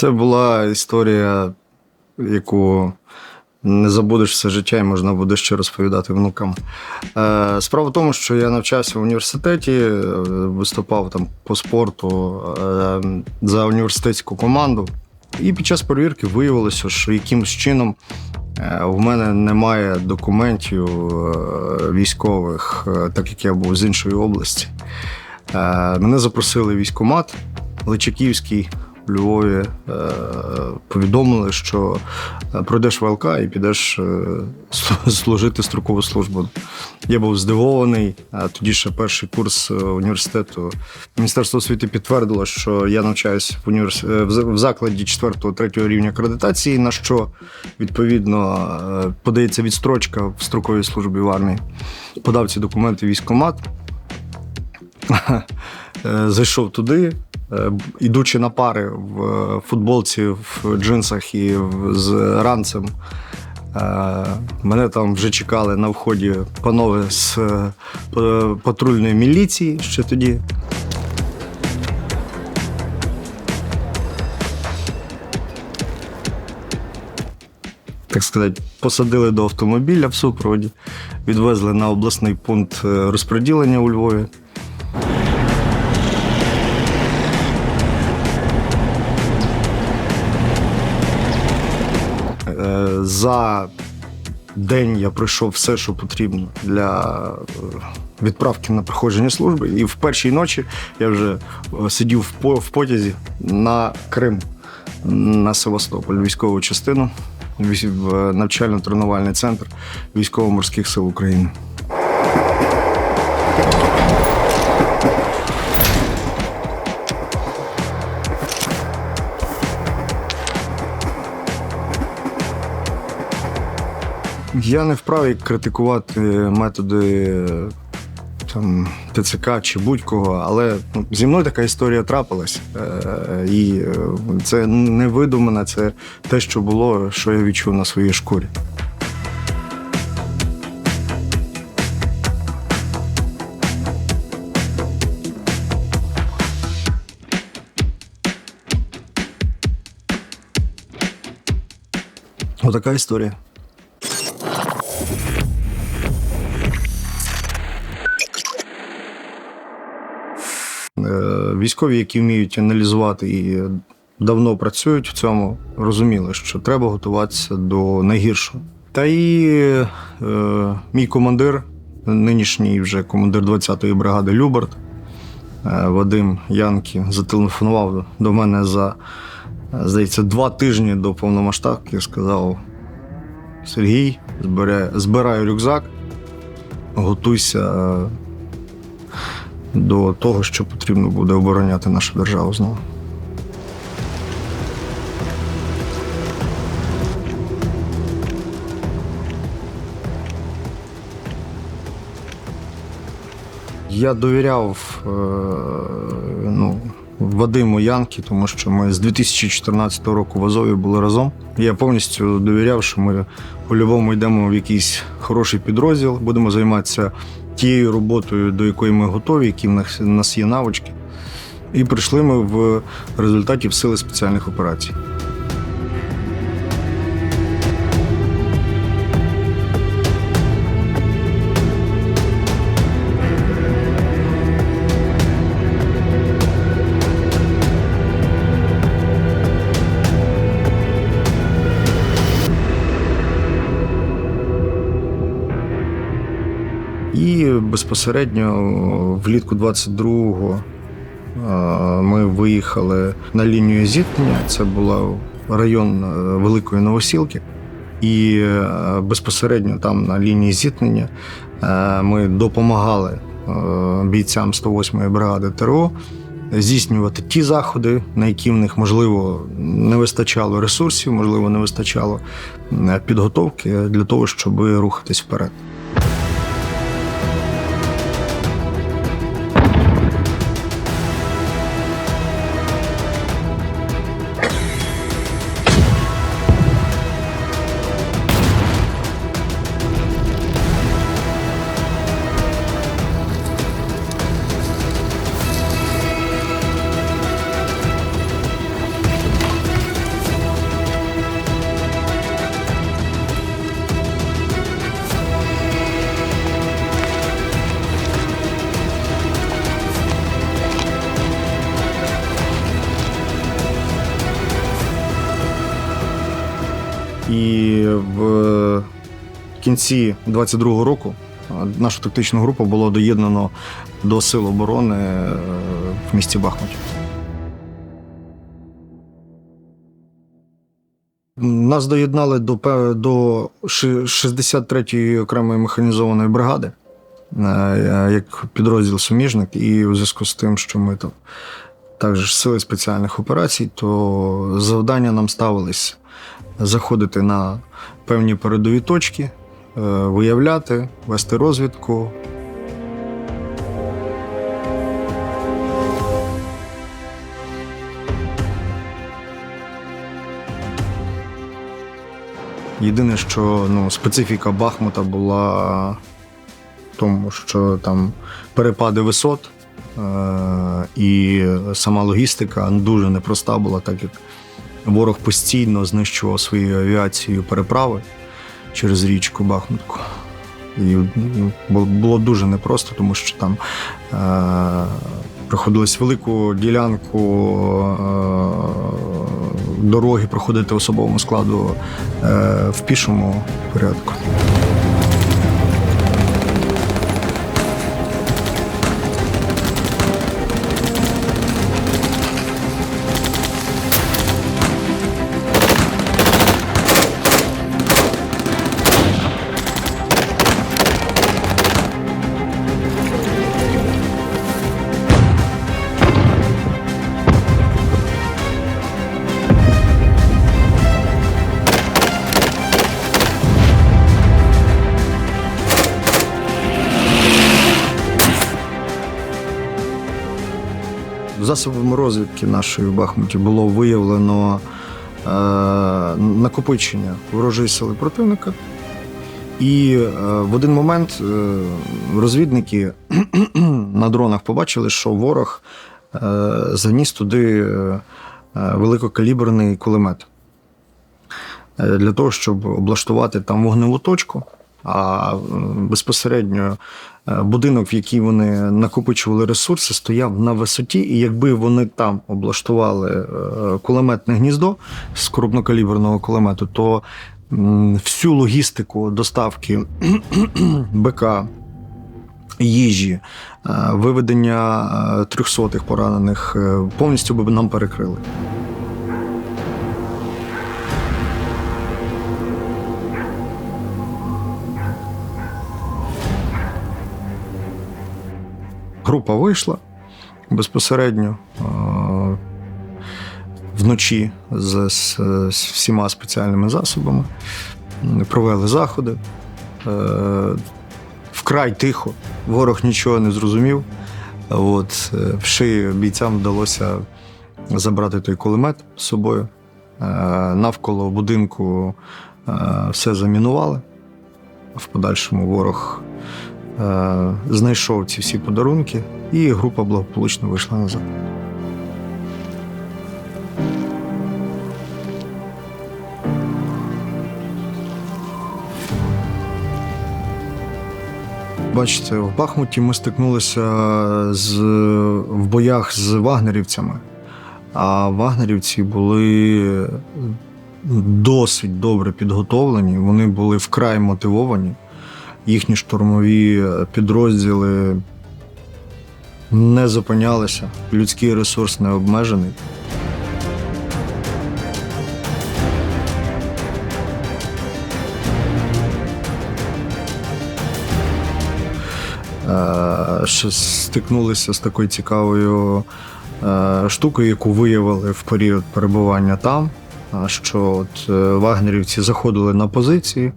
Це була історія, яку не забудеш все життя і можна буде ще розповідати внукам. Е, Справа в тому, що я навчався в університеті, е, виступав там по спорту е, за університетську команду. І під час перевірки виявилося, що якимось чином в мене немає документів військових, так як я був з іншої області. Мене запросили військкомат Личаківський Львові. Е, Повідомили, що е, пройдеш ВЛК і підеш е, служити строкову службу. Я був здивований. А Тоді ще перший курс університету. Міністерство освіти підтвердило, що я навчаюся в, універс... в закладі 4-3 рівня акредитації, на що відповідно подається відстрочка в строковій службі в армії. Подав ці документи в військкомат. Е, Зайшов туди, ідучи на пари в е, футболці, в джинсах і з ранцем. Е, Мене там вже чекали на вході панове з е, патрульної міліції ще тоді. Так сказати, посадили до автомобіля в супроводі, відвезли на обласний пункт е, розподілення у Львові. За день я пройшов все, що потрібно для е, відправки на проходження служби. І в першій ночі я вже е, сидів в потязі на Крим, на Севастополь, військову частину, в навчально-тренувальний центр військово-морських сил України. Я не вправі критикувати методи е, там, ТЦК чи будь-кого, але ну, зі мною така історія трапилась. Е, і е, це не видумане, це те, що було, що я відчув на своїй шкурі. Отака історія. Військові, які вміють аналізувати і давно працюють в цьому, розуміли, що треба готуватися до найгіршого. Та і е, мій командир, нинішній вже командир 20-ї бригади Люберт, е, Вадим Янкі, зателефонував до мене за, здається, два тижні до повномасштабки сказав: Сергій, збирай, збирай рюкзак, готуйся е, до того, що потрібно буде обороняти нашу державу знову. Я довіряв е, ну, Вадиму Янки, тому що ми з 2014 року в Азові були разом. Я повністю довіряв, що ми по-любому йдемо в якийсь хороший підрозділ, будемо займатися тією роботою, до якої ми готові, які в нас, є навички. І прийшли ми в результаті в сили спеціальних операцій. Безпосередньо влітку 22-го е, ми виїхали на лінію зіткнення. Це був район е, Великої Новосілки. І е, безпосередньо там на лінії зіткнення е, ми допомагали бійцям 108-ї бригади ТРО здійснювати ті заходи, на які в них можливо не вистачало ресурсів, можливо, не вистачало підготовки для того, щоб рухатись вперед. І в кінці 22-го року нашу тактичну групу було доєднано до сил оборони е, в місті Бахмуті. Нас доєднали до, до ши- 63-ї окремої механізованої бригади е, як підрозділ суміжник, і у зв'язку з тим, що ми там також сили спеціальних операцій, то завдання нам ставились заходити на певні передові точки, е, виявляти, вести розвідку. Єдине, що ну, специфіка Бахмута була в тому, що там перепади висот е- і сама логістика дуже непроста була, так як ворог постійно знищував своєю авіацією переправи через річку Бахмутку. І ну, було дуже непросто, тому що там е- приходилось велику ділянку е- дороги проходити особовому складу е- в пішому порядку. Засобами розвідки нашої в Бахмуті було виявлено е, накопичення ворожої сили противника. І е, в один момент е, розвідники на дронах побачили, що ворог е, заніс туди е, великокаліберний кулемет е, для того, щоб облаштувати там вогневу точку. А е, безпосередньо будинок, в який вони накопичували ресурси, стояв на висоті, і якби вони там облаштували е, кулеметне гніздо з крупнокаліберного кулемету, то всю логістику доставки БК, їжі, е, виведення е, трьохсотих поранених е, повністю би нам перекрили. Група вийшла безпосередньо е, вночі з, з, всіма спеціальними засобами, провели заходи. Е, Вкрай тихо, ворог нічого не зрозумів. От, е, бійцям вдалося забрати той кулемет з собою. Навколо будинку все замінували. В подальшому ворог знайшов ці всі подарунки, і група благополучно вийшла назад. Бачите, в Бахмуті ми стикнулися з, в боях з вагнерівцями, а вагнерівці були досить добре підготовлені, вони були вкрай мотивовані. Їхні штурмові підрозділи не зупинялися, людський ресурс не обмежений. Е, Ще стикнулися з такою цікавою е, штукою, яку виявили в період перебування там. Що от е, вагнерівці заходили на позиції,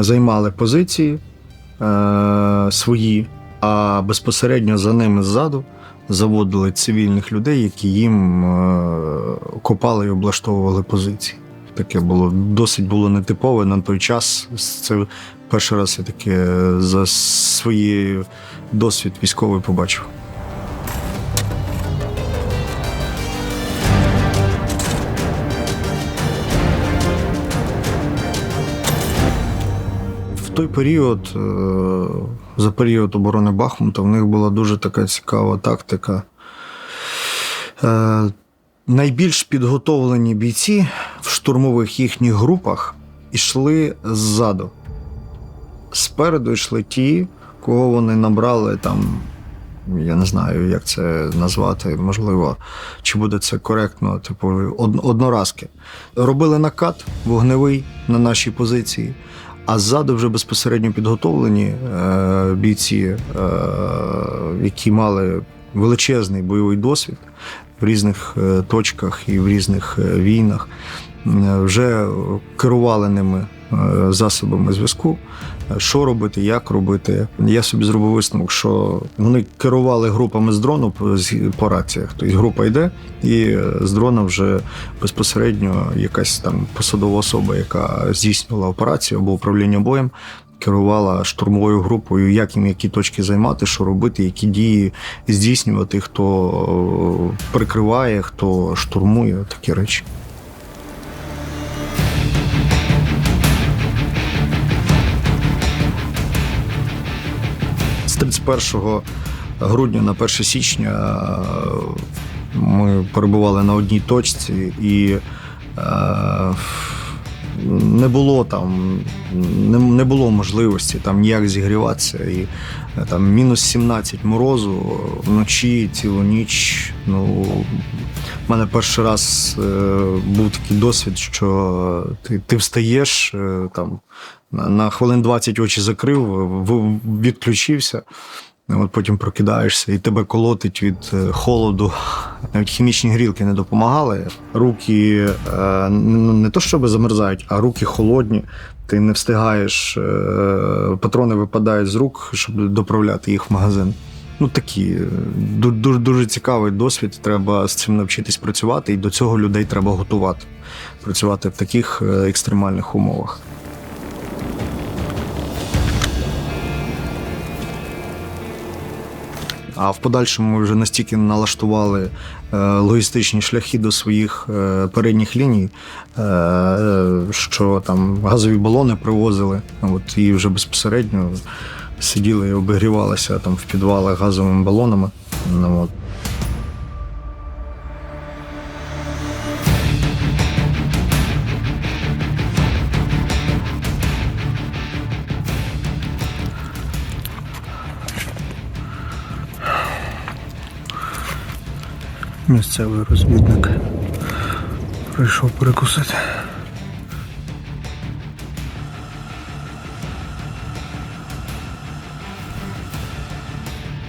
займали позиції е, свої, а безпосередньо за ними ззаду заводили цивільних людей, які їм е, копали і облаштовували позиції. Таке було досить було нетипове на той час. Це перший раз я таке за свій досвід військовий побачив. Той період, е, за період оборони Бахмута, в них була дуже така цікава тактика. Е, Найбільш підготовлені бійці в штурмових їхніх групах йшли ззаду. Спереду йшли ті, кого вони набрали там. Я не знаю, як це назвати, можливо, чи буде це коректно, типу, одноразки. Робили накат вогневий на нашій позиції, а ззаду вже безпосередньо підготовлені е, бійці, е, які мали величезний бойовий досвід в різних е, точках і в різних е, війнах, е, вже керували ними засобами зв'язку. Що робити, як робити. Я собі зробив висновок, що вони керували групами з дрону по раціях. Тобто група йде, і е, з дрона вже безпосередньо якась там посадова особа, яка здійснювала операцію або управління боєм, керувала штурмовою групою, як їм які точки займати, що робити, які дії здійснювати, хто е, прикриває, хто штурмує, такі речі. З 31 грудня на 1 січня е, ми перебували на одній точці і е, не було там, не, не було можливості там ніяк зігріватися. І е, там мінус 17 морозу вночі, цілу ніч. Ну, в мене перший раз е, був такий досвід, що ти, ти встаєш е, там на, хвилин 20 очі закрив, відключився. От потім прокидаєшся і тебе колотить від е, холоду. Навіть хімічні грілки не допомагали. Руки е, ну, не то щоб замерзають, а руки холодні. Ти не встигаєш, е, патрони випадають з рук, щоб доправляти їх в магазин. Ну такі дуже, дуже цікавий досвід. Треба з цим навчитись працювати, і до цього людей треба готувати. Працювати в таких екстремальних умовах. А в подальшому вже настільки налаштували е, логістичні шляхи до своїх е, передніх ліній, е, що там газові балони привозили, от, і вже безпосередньо сиділи і обігрівалися там в підвалах газовими балонами. Ну, от. Місцевий розвідник прийшов перекусити.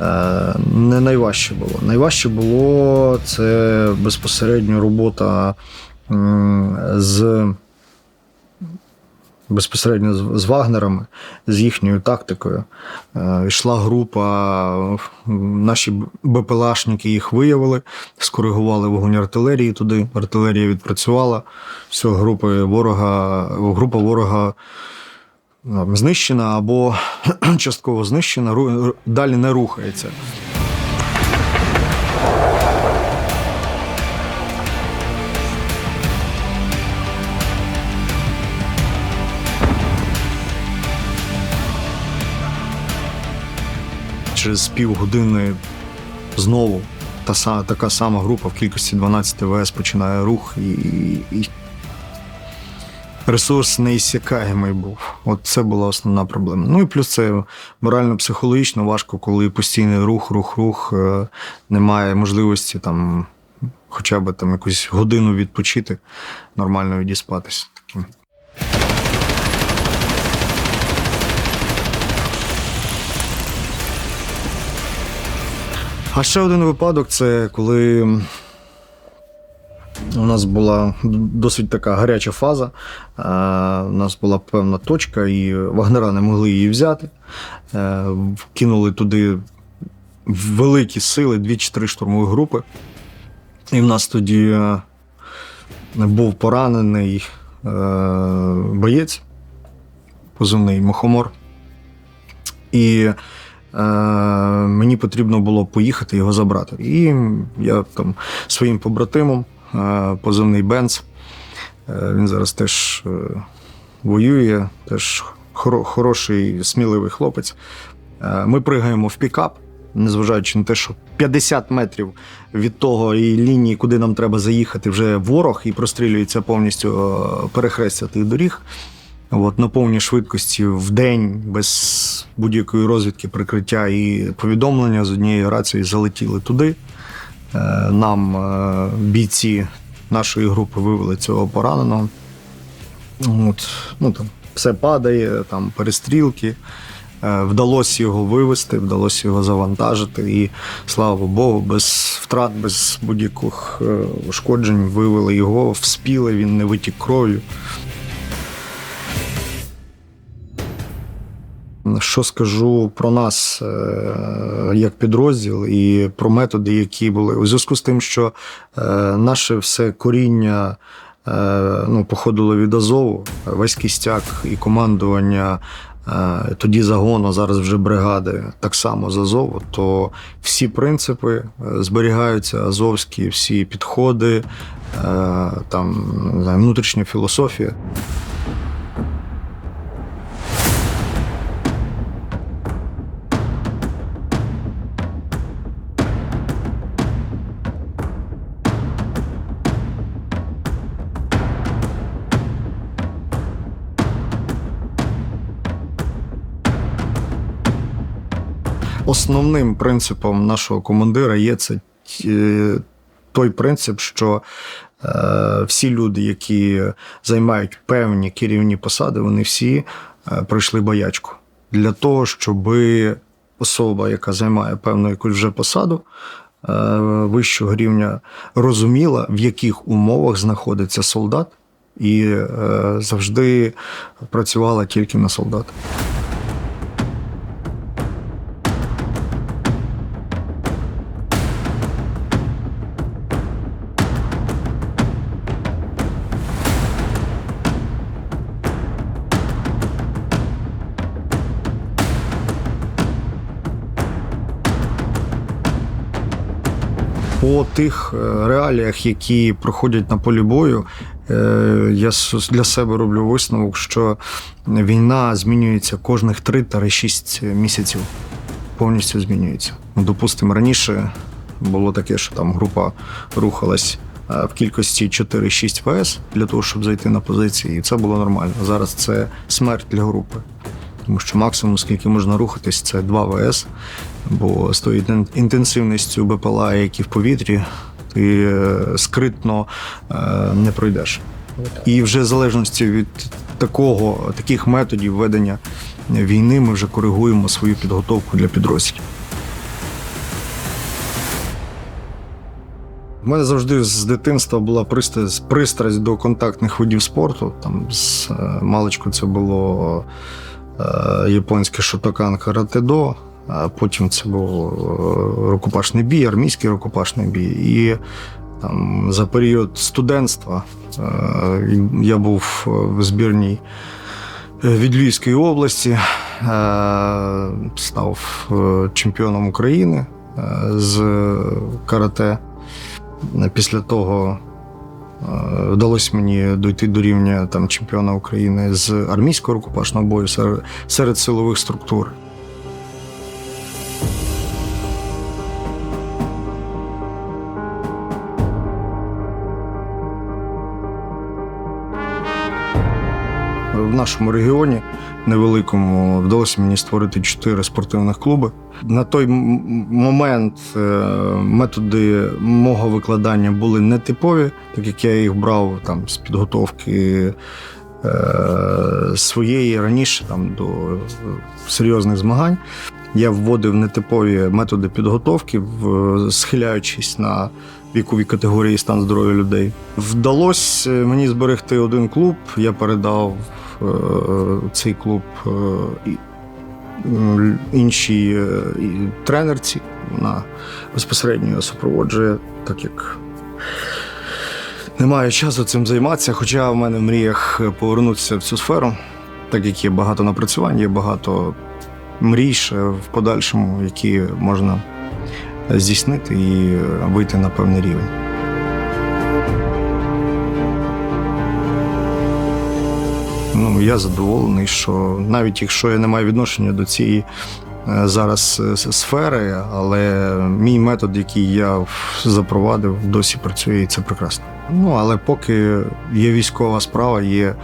Е, не найважче було. Найважче було це безпосередньо робота з безпосередньо з, Вагнерами, з їхньою тактикою. Е, йшла група, наші БПЛАшники їх виявили, скоригували вогонь артилерії туди. Артилерія відпрацювала. Все, групи ворога, група ворога ну, знищена або частково знищена, далі не рухається. Через півгодини знову та, така сама група в кількості 12 ВС починає рух і, і ресурс неіссякаємий був. От це була основна проблема. Ну і плюс це морально-психологічно важко, коли постійний рух, рух, рух, е, немає можливості там хоча б там якусь годину відпочити, нормально відіспатися. А ще один випадок це коли у нас була досить така гаряча фаза. У нас була певна точка, і вагнера не могли її взяти. Е, Кинули туди великі сили, дві чи три штурмові групи. І в нас тоді е, був поранений е, боєць, позивний Мухомор. І мені потрібно було поїхати його забрати. І я там своїм побратимом, е, позивний Бенц, е, він зараз теж е, воює, теж хороший, сміливий хлопець. Е, ми пригаємо в пікап незважаючи на те, що 50 метрів від того і лінії, куди нам треба заїхати, вже ворог і прострілюється повністю е, перехрестя тих доріг. От, на повній швидкості в день без будь-якої розвідки, прикриття і повідомлення з однієї рації залетіли туди. Е, Нам е, бійці нашої групи вивели цього пораненого. От, ну, там, все падає, там перестрілки. Е, Вдалося його вивезти, вдалося його завантажити, і слава Богу, без втрат, без будь-яких ушкоджень вивели його, вспіли, він не витік кров'ю. Що скажу про нас е, як підрозділ і про методи, які були у зв'язку з тим, що е, наше все коріння е, ну, походило від Азову, весь кістяк і командування. Тоді загону, зараз вже бригади, так само з Азову, то всі принципи зберігаються, азовські, всі підходи, там не знаю, внутрішня філософія. Основним принципом нашого командира є це е, той принцип, що е, всі люди, які займають певні керівні посади, вони всі е, пройшли боячку для того, щоб особа, яка займає певну якусь вже посаду вищого рівня, розуміла, в яких умовах знаходиться солдат, і завжди працювала тільки на солдата. По тих е, реаліях, які проходять на полі бою, е, я для себе роблю висновок, що війна змінюється кожних 3-6 місяців. Повністю змінюється. Ну, Допустимо, раніше було таке, що там група рухалась е, в кількості 4-6 ВС для того, щоб зайти на позиції, і це було нормально. Зараз це смерть для групи. Тому що максимум, скільки можна рухатись, це 2 ВС, бо з тою інтенсивністю БПЛА, які в повітрі, ти е, скритно е, не пройдеш. І вже в залежності від такого, таких методів ведення війни ми вже коригуємо свою підготовку для підрозділів. У мене завжди з дитинства була пристрасть, пристрасть до контактних видів спорту. Там з е, маличку це було е, японське шотокан карате-до, потім це був е, рукопашний бій, армійський рукопашний бій. І там, за період студентства е, я був в збірній е, від Львівської області, е, став е, чемпіоном України е, з карате. Після того е, вдалося мені дойти до рівня там, чемпіона України з армійського рукопашного бою серед силових структур. В нашому регіоні невеликому вдалося мені створити чотири спортивних клуби. На той момент е, методи мого викладання були нетипові, так як я їх брав там з підготовки е, своєї раніше там до е, серйозних змагань. Я вводив нетипові методи підготовки, схиляючись на вікові категорії стан здоров'я людей. Вдалося мені зберегти один клуб. Я передав е, цей клуб е, іншій е, тренерці. Вона безпосередньо супроводжує, так як немає часу цим займатися. Хоча в мене в мріях повернутися в цю сферу, так як є багато напрацювань, є багато мрій в подальшому, які можна здійснити і вийти на певний рівень. Ну, я задоволений, що навіть якщо я не маю відношення до цієї е, зараз е, сфери, але мій метод, який я запровадив, досі працює, і це прекрасно. Ну, але поки є військова справа, є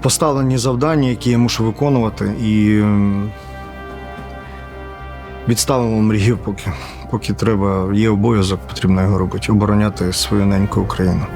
поставлені завдання, які я мушу виконувати, і відставимо мрію, поки, поки треба, є обов'язок, потрібно його робити, обороняти свою неньку Україну.